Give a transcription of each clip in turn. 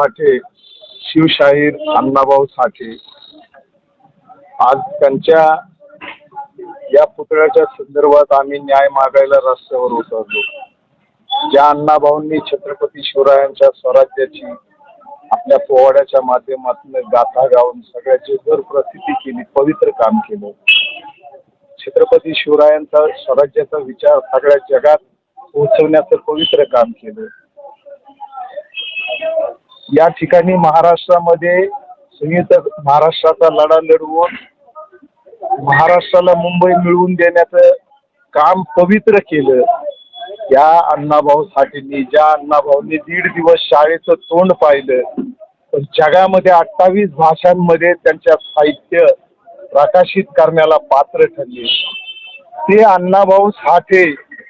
साठे शिवशाहीर अण्णाभाऊ साठे. आज त्यांच्या या पुतळ्याच्या संदर्भात आम्ही न्याय मागायला रस्त्यावर उतरलो. ज्या अण्णाभाऊंनी छत्रपती शिवरायांच्या स्वराज्याची आपल्या पोवाड्याच्या माध्यमातून गाथा गाऊन सगळ्याची जर प्रसिद्धी केली पवित्र काम केलं. छत्रपती शिवरायांचा स्वराज्याचा विचार सगळ्या जगात पोहोचवण्याचं पवित्र काम केलं. या ठिकाणी महाराष्ट्रामध्ये संयुक्त महाराष्ट्राचा लढा लढवून महाराष्ट्राला मुंबई मिळवून देण्याचं काम पवित्र केलं. या अण्णाभाऊ साठेंनी ज्या अण्णाभाऊंनी दीड दिवस शाळेचं तोंड पाहिलं पण जगामध्ये अठ्ठावीस भाषांमध्ये त्यांच्या साहित्य प्रकाशित करण्याला पात्र ठरले. ते अण्णाभाऊ साठे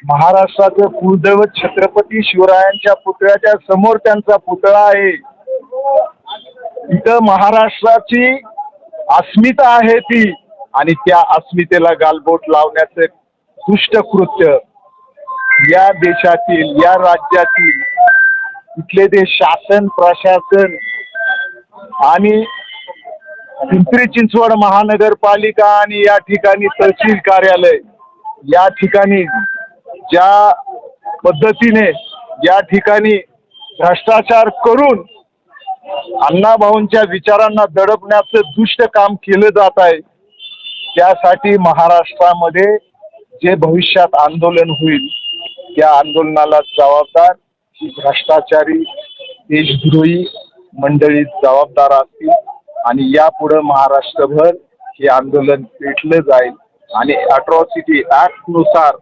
महाराष्ट्राचं कुलदैवत छत्रपती शिवरायांच्या पुतळ्याच्या समोर त्यांचा पुतळा आहे. इथं महाराष्ट्राची अस्मिता आहे ती आणि त्या अस्मितेला गालबोट लावण्याचं दुष्टकृत्य या देशातील या राज्यातील इथले ते शासन प्रशासन आणि पिंपरी चिंचवड महानगरपालिका आणि या ठिकाणी तहसील कार्यालय या ठिकाणी ज्या पद्धतीने या ठिकाणी भ्रष्टाचार करून अण्णाभाऊंच्या विचारांना दडपण्याचं दुष्ट काम केलं जात आहे. त्यासाठी महाराष्ट्रामध्ये जे भविष्यात आंदोलन होईल त्या आंदोलनाला जबाबदार ही भ्रष्टाचारी देशद्रोही मंडळी जबाबदार असतील आणि यापुढं महाराष्ट्रभर हे आंदोलन पेटलं जाईल. आणि अट्रॉसिटी नुसार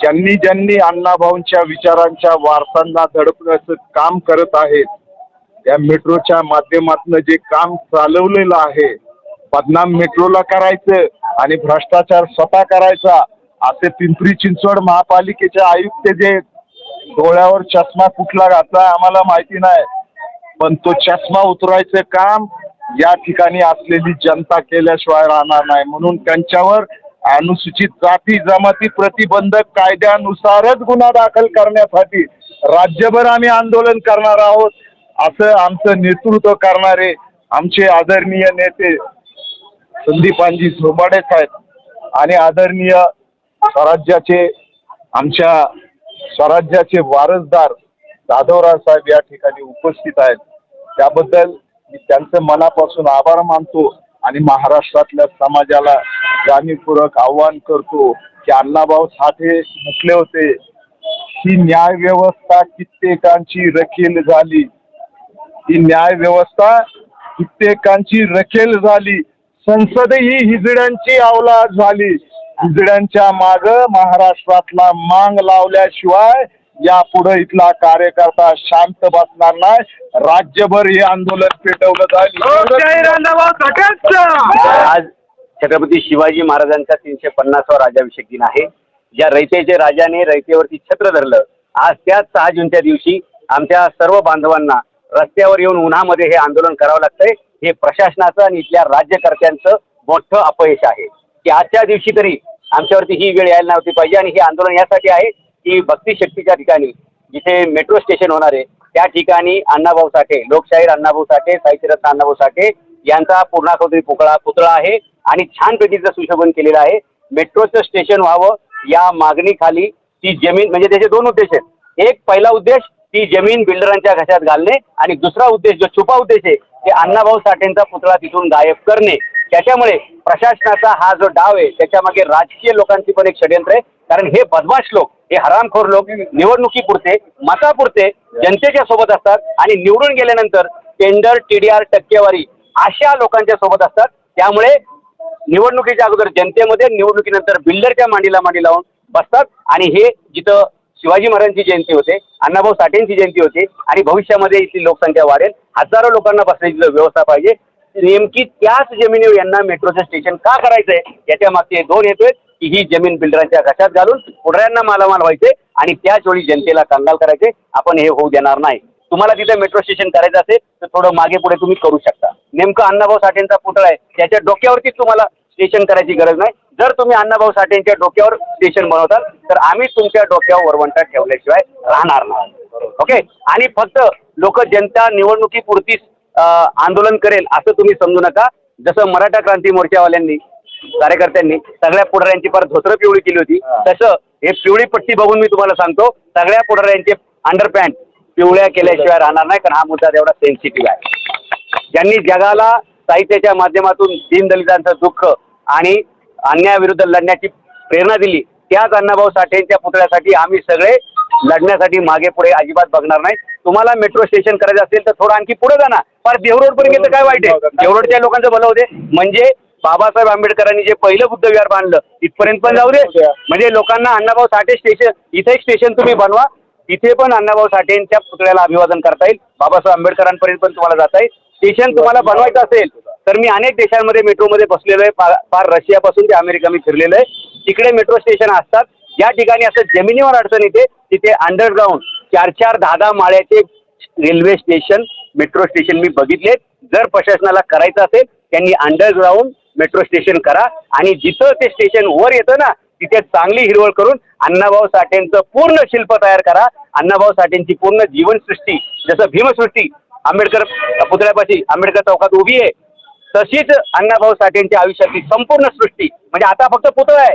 ज्यांनी ज्यांनी अण्णाभाऊंच्या विचारांच्या वारसांना दडपण्याचं काम करत आहेत त्या मेट्रोच्या माध्यमातून जे काम चालवलेलं आहे बदनाम मेट्रोला करायचं आणि भ्रष्टाचार स्वतः करायचा असे पिंपरी चिंचवड महापालिकेचे आयुक्त जे डोळ्यावर चष्मा कुठला घातला आम्हाला माहिती नाही. पण तो चष्मा उतरायचं काम या ठिकाणी असलेली जनता केल्याशिवाय राहणार नाही. म्हणून त्यांच्यावर अनुसूचित जाती जमाती प्रतिबंधक कायद्यानुसारच गुन्हा दाखल करण्यासाठी राज्यभर आम्ही आंदोलन करणार आहोत. असं आमचं नेतृत्व करणारे आमचे आदरणीय नेते संदीपानजी झोबाडे साहेब आणि आदरणीय स्वराज्याचे आमच्या स्वराज्याचे वारसदार जाधवराव साहेब या ठिकाणी उपस्थित आहेत. त्याबद्दल मी त्यांचं मनापासून आभार मानतो आणि महाराष्ट्रातल्या समाजाला जाणीवपूर्वक आव्हान करतो की अण्णाभाऊ साठे म्हटले होते ही न्याय व्यवस्था कित्येकांची रखील झाली. ही न्याय व्यवस्था कित्येकांची रखेल झाली. संसद ही हिजड्यांची अवलाद झाली. हिजड्यांच्या माग महाराष्ट्रातला मांग लावल्याशिवाय यापुढे इथला कार्यकर्ता शांत बसणार नाही. राज्यभर हे आंदोलन पेटवलं जाईल. आज छत्रपती शिवाजी महाराजांचा तीनशे पन्नासावा राज्याभिषेक दिन आहे. ज्या रयतेचे राजाने रयतेवरती छत्र धरलं आज त्याच सहा जूनच्या दिवशी आमच्या सर्व बांधवांना रस्त्यावर येऊन उन्हामध्ये हे आंदोलन करावं लागतंय. हे प्रशासनाचं आणि इथल्या राज्यकर्त्यांचं मोठं अपयश आहे. की आजच्या दिवशी तरी आमच्यावरती ही वेळ यायला नव्हती पाहिजे आणि हे आंदोलन यासाठी आहे की भक्ती शक्तीच्या ठिकाणी जिथे मेट्रो स्टेशन होणार आहे त्या ठिकाणी अण्णाभाऊ साठे लोकशाहीर अण्णाभाऊ साठे साहित्यरत्न अण्णाभाऊ साठे यांचा पूर्णाकृती पुतळा पुतळा आहे आणि छान पैकीचं सुशोभन केलेलं आहे. मेट्रोचं स्टेशन व्हावं या मागणीखाली ती जमीन म्हणजे त्याचे दोन उद्देश आहेत. एक पहिला उद्देश ती जमीन बिल्डरांच्या घशात घालणे आणि दुसरा उद्देश जो छुपा उद्देश आहे ते अण्णाभाऊ साठेंचा पुतळा तिथून गायब करणे. त्याच्यामुळे प्रशासनाचा हा जो डाव आहे त्याच्यामागे राजकीय लोकांची पण एक षडयंत्र आहे. कारण हे बदमाश लोक हे हरामखोर लोक निवडणुकीपुरते मतापुरते जनतेच्या सोबत असतात आणि निवडून गेल्यानंतर टेंडर टीडीआर टक्केवारी अशा लोकांच्या सोबत असतात. त्यामुळे निवडणुकीच्या अगोदर जनतेमध्ये निवडणुकीनंतर बिल्डरच्या मांडीला मांडी लावून बसतात. आणि हे जिथं शिवाजी महाराजांची जयंती होते अण्णाभाऊ साठेंची जयंती होते आणि भविष्यामध्ये इथली लोकसंख्या वाढेल. हजारो लोकांना बसण्याची व्यवस्था पाहिजे नेमकी त्याच जमिनीवर यांना मेट्रोचं स्टेशन का करायचंय याच्या मागचे दोन हेतू आहेत की ही जमीन बिल्डरांच्या घशात घालून पुढऱ्यांना मालामाल व्हायचे आणि त्याच वेळी जनतेला कंगाल करायचे आपण हे होऊ देणार नाही. तुम्हाला तिथे मेट्रो स्टेशन करायचं असेल तर थोडं मागे पुढे तुम्ही करू शकता. नेमकं अण्णाभाऊ साठेंचा पुतळा आहे त्याच्या डोक्यावरतीच तुम्हाला स्टेशन करायची गरज नाही. जर तुम्ही अण्णाभाऊ साठेंच्या डोक्यावर स्टेशन बनवताल तर आम्ही तुमच्या डोक्यावर वरवंटा ठेवल्याशिवाय राहणार नाही. ओके आणि फक्त लोक जनता निवडणुकीपुरतीच आंदोलन करेल असं तुम्ही समजू नका. जसं मराठा क्रांती मोर्चावाल्यांनी कार्यकर्त्यांनी सगळ्या पुढाऱ्यांची परत धोत्र पिवळी केली होती तसं हे पिवळी पट्टी बघून मी तुम्हाला सांगतो सगळ्या पुढाऱ्यांचे अंडरपॅन्ट पिवळ्या केल्याशिवाय राहणार नाही कारण हा मुद्दा तेवढा सेन्सिटिव्ह आहे. ज्यांनी जगाला साहित्याच्या माध्यमातून दीनदलितांचं दुःख आणि अन्यायाविरुद्ध लढण्याची प्रेरणा दिली त्याच अण्णाभाऊ साठेंच्या पुतळ्यासाठी आम्ही सगळे लढण्यासाठी मागे पुढे अजिबात बघणार नाही. तुम्हाला मेट्रो स्टेशन करायचं असेल तर थोडं आणखी पुढे जाणार फार देवरोड पर्यंत गेलं काय वाईट आहे? देवरोडच्या लोकांचं भलं होते म्हणजे बाबासाहेब आंबेडकरांनी जे पहिलं बुद्ध विहार बांधलं इथपर्यंत पण जाऊ दे. म्हणजे लोकांना अण्णाभाऊ साठे स्टेशन इथे एक स्टेशन तुम्ही बनवा. तिथे पण अण्णाभाऊ साठेंच्या पुतळ्याला अभिवादन करता येईल. बाबासाहेब आंबेडकरांपर्यंत पण तुम्हाला जाता येईल. स्टेशन तुम्हाला बनवायचं असेल तर मी अनेक देशांमध्ये मेट्रोमध्ये बसलेलो आहे. फार फार रशियापासून ते अमेरिका मी फिरलेलो आहे. तिकडे मेट्रो स्टेशन असतात. या ठिकाणी असं जमिनीवर अडचण येते तिथे अंडरग्राऊंड चार चार दहा दहा माळ्याचे रेल्वे स्टेशन मेट्रो स्टेशन मी बघितले जर प्रशासनाला करायचं असेल त्यांनी अंडरग्राऊंड मेट्रो स्टेशन करा. आणि जिथं ते स्टेशन वर येतं ना तिथे चांगली हिरवळ करून अण्णाभाऊ साठेंचं पूर्ण शिल्प तयार करा. अण्णाभाऊ साठेंची पूर्ण जीवनसृष्टी जसं भीमसृष्टी आंबेडकर पुतळ्यापाशी आंबेडकर चौकात उभी आहे तशीच अण्णाभाऊ साठेंच्या आयुष्यातली संपूर्ण सृष्टी म्हणजे आता फक्त पुतळा आहे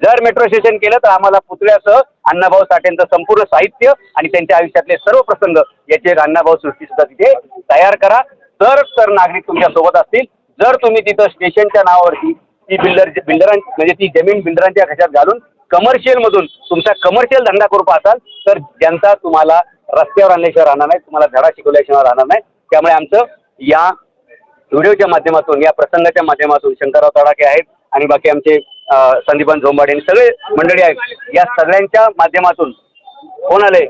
जर मेट्रो स्टेशन केलं तर आम्हाला पुतळ्यासह अण्णाभाऊ साठेंचं संपूर्ण साहित्य आणि त्यांच्या आयुष्यातले सर्व प्रसंग याचे अण्णाभाऊ सृष्टी सुद्धा तिथे तयार करा. तर तर नागरिक तुमच्यासोबत असतील. जर तुम्ही तिथं स्टेशनच्या नावावरती ती बिल्डर बिल्डरां म्हणजे ती जमीन बिल्डरांच्या खिशात घालून कमर्शियल मधून तुमचा कमर्शियल धंदा करू पाहताल तर ज्यांचा तुम्हाला रस्त्यावर आणल्याशिवाय राहणार नाही तुम्हाला धडा शिकवल्याशिवाय राहणार नाही. त्यामुळे आमचं या व्हिडिओच्या माध्यमातून या प्रसंगाच्या माध्यमातून शंकरराव तडाखे आहेत आणि बाकी आमचे संदीपन झोंबाडे आणि सगळे मंडळी आहेत. या सगळ्यांच्या माध्यमातून कोण आले?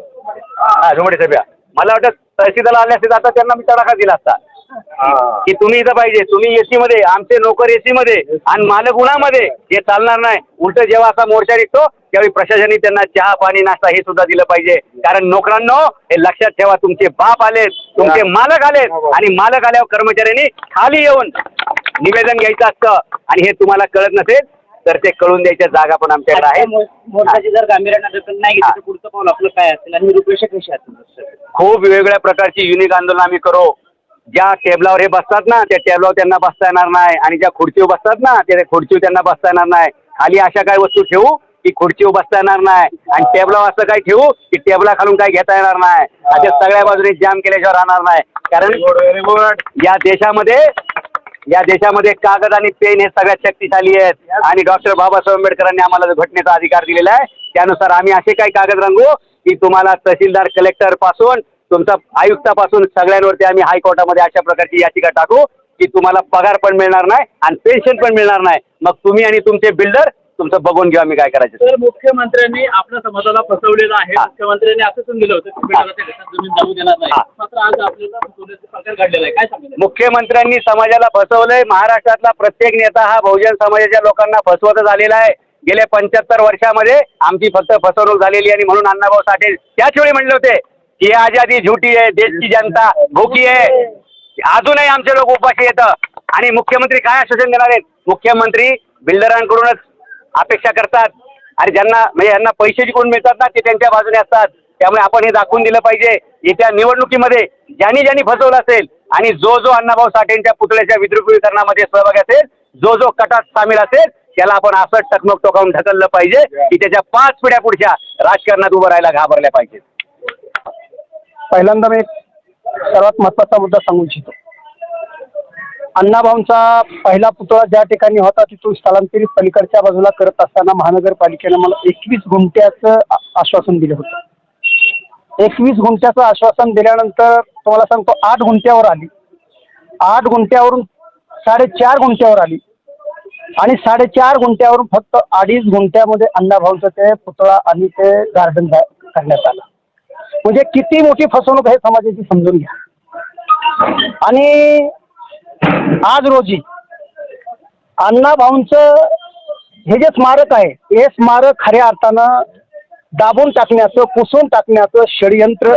हा झोंबाडे साहेब मला वाटतं तहसीलदार आले असते आता त्यांना मी तडाखा दिला असता. की तुम्ही इथं पाहिजे. तुम्ही एसी मध्ये आमचे नोकर एसी मध्ये आणि मालक उन्हामध्ये हे चालणार नाही. उलट जेव्हा असा मोर्चा निघतो त्यावेळी प्रशासनाने त्यांना चहा पाणी नाश्ता हे सुद्धा दिलं पाहिजे. कारण नोकरांनो हे लक्षात ठेवा तुमचे बाप आलेत तुमचे मालक आलेत आणि मालक आल्यावर कर्मचाऱ्यांनी खाली येऊन निवेदन घ्यायचं असतं. आणि हे तुम्हाला कळत नसेल तर ते कळून द्यायच्या जागा पण आमच्याकडे आहेत. मोर्चाची जर गांभीर्यानं दखल नाही घेतली तर पुढचं पाऊल आपलं काय असेल आणि कशी खूप वेगवेगळ्या प्रकारची युनिक आंदोलन आम्ही करू. ज्या टेबलावर हे बसतात ना त्या टेबलावर त्यांना बसता येणार नाही. आणि ज्या खुर्चीवर बसतात ना त्या खुर्चीवर त्यांना बसता येणार नाही. खाली अशा काही वस्तू ठेवू की खुर्चीवर बसता येणार नाही. आणि टेबलावर असं काही ठेवू की टेबला खालून काही घेता येणार नाही. अशा सगळ्या बाजूने जाम केल्याशिवाय राहणार नाही. कारण या देशामध्ये या देशामध्ये कागद आणि पेन हे सगळ्यात शक्तिशाली आहेत. आणि डॉक्टर बाबासाहेब आंबेडकरांनी आम्हाला जो घटनेचा अधिकार दिलेला आहे त्यानुसार आम्ही असे काही कागद रंगू की तुम्हाला तहसीलदार कलेक्टरपासून तुमचा आयुक्तापासून सगळ्यांवरती आम्ही हायकोर्टामध्ये अशा प्रकारची याचिका टाकू की तुम्हाला पगार पण मिळणार नाही आणि पेन्शन पण मिळणार नाही. मग तुम्ही आणि तुमचे बिल्डर तुमचं बघून घेऊ आम्ही काय करायचं. तर मुख्यमंत्र्यांनी आपल्या समाजाला फसवलेलं आहे. मुख्यमंत्र्यांनी असं पण दिलं होतं की बिल्डराच्या घरात जमीन जाऊ देणार नाही. मात्र आज आपल्याला फसवण्याचा प्रकार घडलेला आहे काय सांगितलं मुख्यमंत्र्यांनी समाजाला फसवलंय. महाराष्ट्रातला प्रत्येक नेता हा बहुजन समाजाच्या लोकांना फसवत झालेला आहे. गेल्या पंच्याहत्तर वर्षामध्ये आमची फक्त फसवणूक झालेली आणि म्हणून अण्णाभाऊ साठे त्याच वेळी म्हणले होते ही आजादी झुटी आहे देशची जनता भुकी आहे. अजूनही आमचे लोक उपाशी येतं. आणि मुख्यमंत्री काय आश्वासन देणार आहेत? मुख्यमंत्री बिल्डरांकडूनच अपेक्षा करतात. आणि ज्यांना म्हणजे यांना पैसे जिकडून मिळतात ना ते त्यांच्या बाजूने असतात. त्यामुळे आपण हे दाखवून दिलं पाहिजे. येत्या निवडणुकीमध्ये ज्यांनी ज्यांनी फसवलं असेल आणि जो जो अण्णाभाऊ साठेंच्या पुतळ्याच्या विद्रुपीकरणामध्ये सहभागी असेल जो जो कटात सामील असेल त्याला आपण असं टकमक टोकावून ढकललं पाहिजे की त्याच्या पाच पिढ्या पुढच्या राजकारणात उभं राहायला घाबरल्या पाहिजेत. पहिल्यांदा मी एक सर्वात महत्त्वाचा मुद्दा सांगू इच्छितो. अण्णाभाऊंचा पहिला पुतळा ज्या ठिकाणी होता तिथून स्थलांतरित पलीकडच्या बाजूला करत असताना महानगरपालिकेनं मला एकवीस गुंट्याचं आश्वासन दिलं होतं. एकवीस गुंट्याचं आश्वासन दिल्यानंतर तुम्हाला सांगतो आठ गुंट्यावर आली. आठ गुंट्यावरून साडेचार गुंट्यावर आली. आणि साडेचार गुंट्यावरून फक्त अडीच गुंट्यामध्ये अण्णाभाऊंचं ते पुतळा आणि ते गार्डन करण्यात आलं. म्हणजे किती मोठी फसवणूक आहे समाजाची समजून घ्या. आणि आज रोजी अण्णाभाऊंचं हे जे स्मारक आहे हे स्मारक खऱ्या अर्थानं दाबून टाकण्याचं पुसून टाकण्याचं षडयंत्र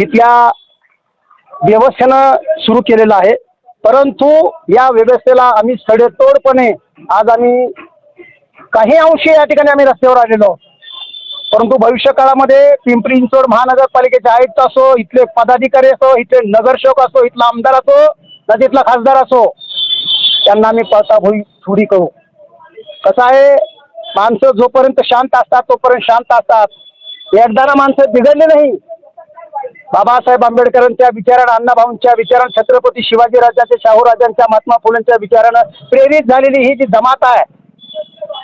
इथल्या व्यवस्थेनं सुरू केलेलं आहे. परंतु या व्यवस्थेला आम्ही सडेतोडपणे आज आम्ही काही अंशी या ठिकाणी आम्ही रस्त्यावर आलेलो आहोत. परंतु भविष्य काळामध्ये पिंपरी चिंचवड महानगरपालिकेचे आयुक्त असो इथले पदाधिकारी असो इथले नगरसेवक असो इथला आमदार असो ना तिथला खासदार असो त्यांना आम्ही पळताभोई थोडी करू. कसं आहे माणसं जोपर्यंत शांत असतात तोपर्यंत शांत असतात. एकदा ना माणसं बिघडले नाही. बाबासाहेब आंबेडकरांच्या विचारानं अण्णाभाऊंच्या विचारानं छत्रपती शिवाजीराजांच्या शाहूराजांच्या महात्मा फुलेंच्या विचारानं प्रेरित झालेली ही जी जमात आहे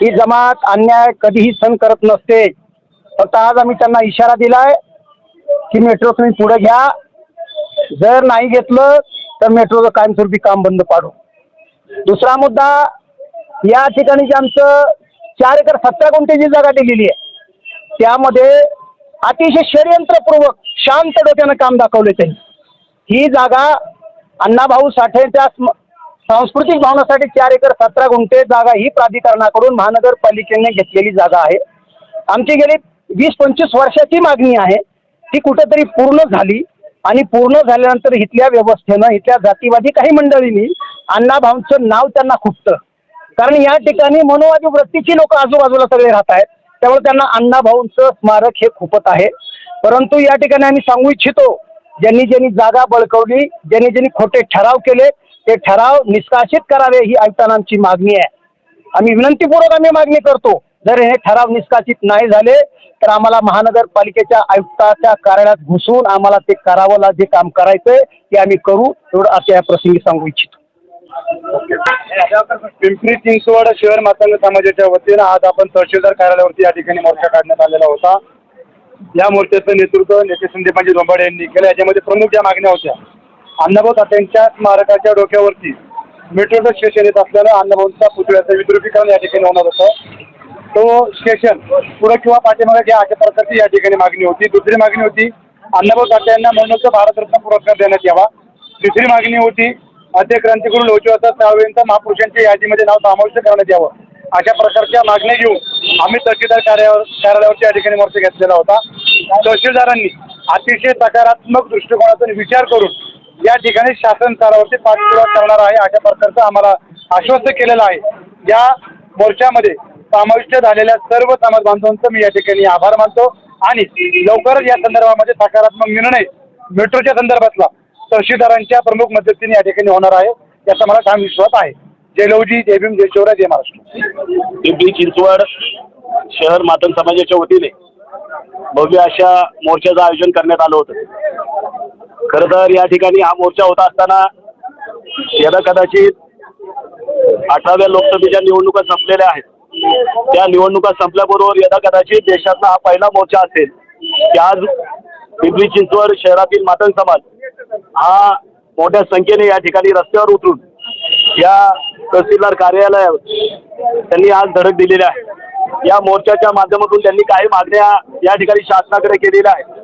ही जमात अन्याय कधीही सहन करत नसते. फक्त आज आम्ही त्यांना इशारा दिलाय की मेट्रो तुम्ही पुढे घ्या. जर नाही घेतलं तर मेट्रोचं कायमस्वरूपी काम बंद पाडू. दुसरा मुद्दा या ठिकाणी जे आमचं चार एकर सतरा गुंठेची जागा दिलेली आहे त्यामध्ये अतिशय षडयंत्रपूर्वक शांत डोक्यानं काम दाखवले त्यांनी. ही जागा अण्णाभाऊ साठेच्या स्म- सांस्कृतिक भवनासाठी चार एकर सतरा गुंठे जागा ही प्राधिकरणाकडून महानगरपालिकेने घेतलेली जागा आहे. आमची गेली वीस पंचवीस वर्षाची मागणी आहे. ती कुठेतरी पूर्ण झाली आणि पूर्ण झाल्यानंतर इथल्या व्यवस्थेनं इथल्या जातीवादी काही मंडळींनी अण्णाभाऊंचं नाव त्यांना खुपतं. कारण या ठिकाणी मनोवादी वृत्तीची लोक आजूबाजूला सगळे राहत आहेत. त्यामुळे त्यांना अण्णाभाऊंचं स्मारक हे खुपत आहे. परंतु या ठिकाणी आम्ही सांगू इच्छितो ज्यांनी ज्यांनी जागा बळकवली ज्यांनी ज्यांनी खोटे ठराव केले ते ठराव निष्कासित करावे ही आयुक्तांची मागणी आहे. आम्ही विनंतीपूर्वक आम्ही मागणी करतो जर हे ठराव निष्कासित नाही झाले तर आम्हाला महानगरपालिकेच्या आयुक्ताच्या कार्यालयात घुसून आम्हाला ते करावं जे काम करायचंय ते आम्ही करू एवढं असं या प्रसंगी सांगू इच्छितो. पिंपरी चिंचवड शहर मातंग समाजाच्या वतीनं आज आपण तहसीलदार कार्यालयावरती या ठिकाणी मोर्चा काढण्यात आलेला होता. या मोर्चाचं नेतृत्व नेते संदीपांजी दोंबाडे यांनी केलं. याच्यामध्ये प्रमुख ज्या मागण्या होत्या अण्णाभाऊ तात्यांच्या स्मारकाच्या डोक्यावरती मेट्रोचं स्टेशन येत असल्यानं अण्णाभाऊंचा पुतळ्याचं विद्रुपीकरण या ठिकाणी होणार होतं. तो स्टेशन पुढे किंवा पाठीमागे घ्या अशा प्रकारची या ठिकाणी मागणी होती दुसरी मागणी होती अण्णाभाऊ साठे यांना मरणोत्तर भारतरत्न पुरस्कार देण्यात यावा. तिसरी मागणी होती मध्य क्रांतिगुरू लोचवाचा साळवेंचा महापुरुषांच्या यादीमध्ये नाव समाविष्ट करण्यात यावं. अशा प्रकारच्या मागण्या घेऊन आम्ही तहसीलदार कार्यावर कार्यालयावरती या ठिकाणी मोर्चा घेतलेला होता. तहसीलदारांनी अतिशय सकारात्मक दृष्टिकोनातून विचार करून या ठिकाणी शासन स्तरावरती पाठपुरावा करणार आहे अशा प्रकारचं आम्हाला आश्वस्त केलेलं आहे. या मोर्चामध्ये समाविष्ट झालेल्या सर्व समाज बांधवांचं मी या ठिकाणी आभार मानतो. आणि लवकरच या संदर्भामध्ये सकारात्मक निर्णय मेट्रोच्या संदर्भातला तहसीलदारांच्या प्रमुख मदतीने या ठिकाणी होणार आहे याचा मला ठाम विश्वास आहे. जय लवजी जय भीम जय शिवराय जय महाराष्ट्र. पिंपरी चिंचवड शहर मातन समाजाच्या वतीने भव्य अशा मोर्चाचं आयोजन करण्यात आलं होतं. खरं तर या ठिकाणी हा मोर्चा होता असताना यदा कदाचित अठराव्या लोकसभेच्या निवडणुका संपलेल्या आहेत. त्या निवडणुका संपल्याबरोबर यदा कदाचित देशातला हा पहिला मोर्चा असेल की आज पिंपरी चिंचवड शहरातील मातंग समाज हा मोठ्या संख्येने या ठिकाणी रस्त्यावर उतरून या तहसीलदार कार्यालयावर त्यांनी आज धडक दिलेली आहे. या मोर्चाच्या माध्यमातून त्यांनी काही मागण्या या ठिकाणी शासनाकडे केलेल्या आहेत.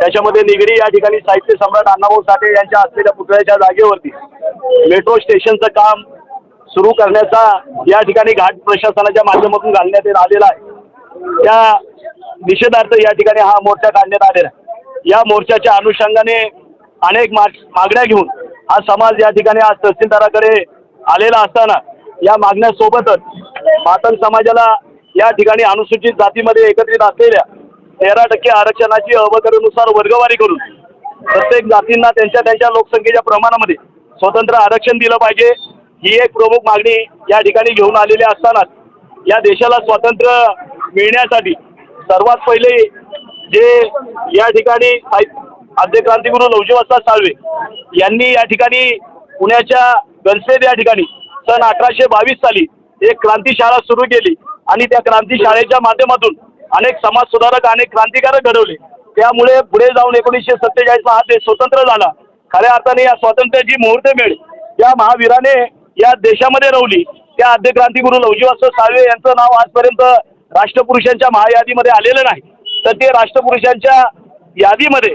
त्याच्यामध्ये निगडी या ठिकाणी साहित्य सम्राट अण्णाभाऊ साठे यांच्या असलेल्या पुतळ्याच्या जागेवरती मेट्रो स्टेशनचं काम सुरू करण्याचा या ठिकाणी घाट प्रशासनाच्या माध्यमातून घालण्यात येत आलेला आहे. त्या निषेधार्थ या ठिकाणी हा मोर्चा काढण्यात आलेला आहे. या मोर्चाच्या अनुषंगाने अनेक मागण्या घेऊन हा समाज या ठिकाणी आज तहसीलदाराकडे आलेला असताना या मागण्यासोबतच मातंग समाजाला या ठिकाणी अनुसूचित जातीमध्ये एकत्रित असलेल्या तेरा टक्के आरक्षणाची अवकरेनुसार वर्गवारी करून प्रत्येक जातींना त्यांच्या त्यांच्या लोकसंख्येच्या प्रमाणामध्ये स्वतंत्र आरक्षण दिलं पाहिजे. ही एक प्रमुख मागणी या ठिकाणी घेऊन आलेली असतानाच या देशाला स्वातंत्र्य मिळण्यासाठी सर्वात पहिले जे या ठिकाणी साहित्य आद्य क्रांतिगुरू लवजीवासा साळवे यांनी या ठिकाणी पुण्याच्या गणसेद या ठिकाणी सन अठराशे बावीस साली एक क्रांती शाळा सुरू केली आणि त्या क्रांती शाळेच्या माध्यमातून अनेक समाज सुधारक अनेक क्रांतिकारक घडवले. त्यामुळे पुढे जाऊन एकोणीसशे सत्तेचाळीसला हा देश स्वतंत्र झाला. खऱ्या अर्थाने या स्वातंत्र्याची मुहूर्त मिळेल. या महावीराने या देशामध्ये रवली. त्या आद्य क्रांतिगुरू लवजीवास साळवे यांचं नाव आजपर्यंत राष्ट्रपुरुषांच्या महायादीमध्ये आलेलं नाही. तर ते राष्ट्रपुरुषांच्या यादीमध्ये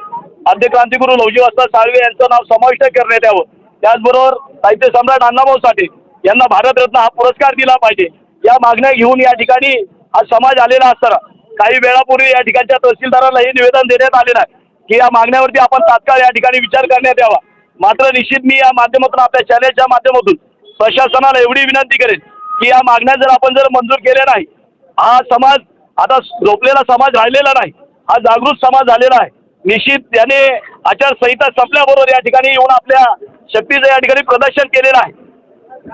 आद्य क्रांतिगुरू लवजीवास साळवे यांचं नाव समाविष्ट करण्यात यावं. त्याचबरोबर साहित्य सम्राट अण्णाभाऊ साठे यांना भारतरत्न हा पुरस्कार दिला पाहिजे. या मागण्या घेऊन या ठिकाणी हा समाज आलेला असताना काही वेळापूर्वी या ठिकाणच्या तहसीलदाराला हे निवेदन देण्यात आलेलं आहे की या मागण्यावरती आपण तात्काळ या ठिकाणी विचार करण्यात यावा. मात्र निश्चित मी या माध्यमातून आपल्या चॅनलच्या माध्यमातून प्रशासनाला एवढी विनंती करेन की या मागण्या जर आपण जर मंजूर केल्या नाही हा समाज आता झोपलेला समाज राहिलेला नाही हा जागृत समाज झालेला आहे. निश्चित त्याने आचारसंहिता संपल्याबरोबर या ठिकाणी येऊन आपल्या शक्तीचं या ठिकाणी प्रदर्शन केलेलं आहे.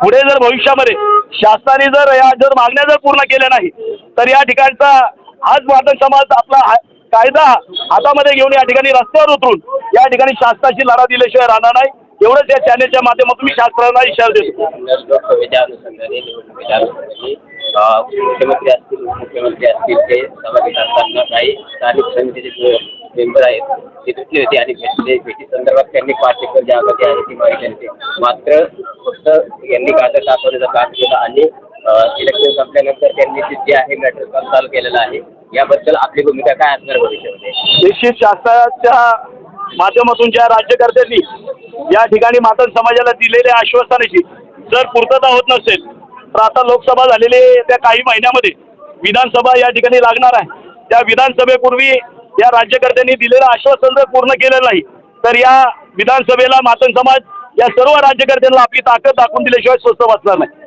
पुढे जर भविष्यामध्ये शासनाने जर या जर मागण्या जर पूर्ण केल्या नाही तर या ठिकाणचा हाच मातंग समाज आपला कायदा हातामध्ये घेऊन या ठिकाणी रस्त्यावर उतरून या ठिकाणी शासनाची लढा दिल्याशिवाय राहणार नाही. एवढंच या चॅनेलच्या माध्यमातून मी शासनाला इशारा देतो. लोकसभेच्या अनुषंगाने निवडणुकीच्या अनुषंगाने अ, मुख्यमंत्री असतील उपमुख्यमंत्री असतील ते सहभागी असताना काही स्थानिक समितीचे जे मेंबर आहेत ते भेटले होते आणि भेटले. भेटी संदर्भात त्यांनी पाच एकर जागा जी आहे ती माहिती होती मात्र फक्त यांनी कागद दाखवण्याचा काम केला आणि इलेक्शन संपल्यानंतर त्यांनी जे आहे मॅटर काम चालू केलेलं आहे याबद्दल आपली भूमिका काय असणार भविष्यामध्ये? निश्चित शासनाच्या माध्यमातून ज्या राज्यकर्त्यांनी या ठिकाणी मातंग समाजाला दिलेल्या आश्वासनाची जर पूर्तता होत नसेल तर आता लोकसभा झालेली त्या काही महिन्यामध्ये. विधानसभा या ठिकाणी लागणार आहे. त्या विधानसभेपूर्वी या राज्यकर्त्यांनी दिलेलं आश्वासन जर पूर्ण केलं नाही तर या विधानसभेला मातंग समाज या सर्व राज्यकर्त्यांना आपली ताकद दाखवून दिल्याशिवाय स्वस्त बसणार नाही.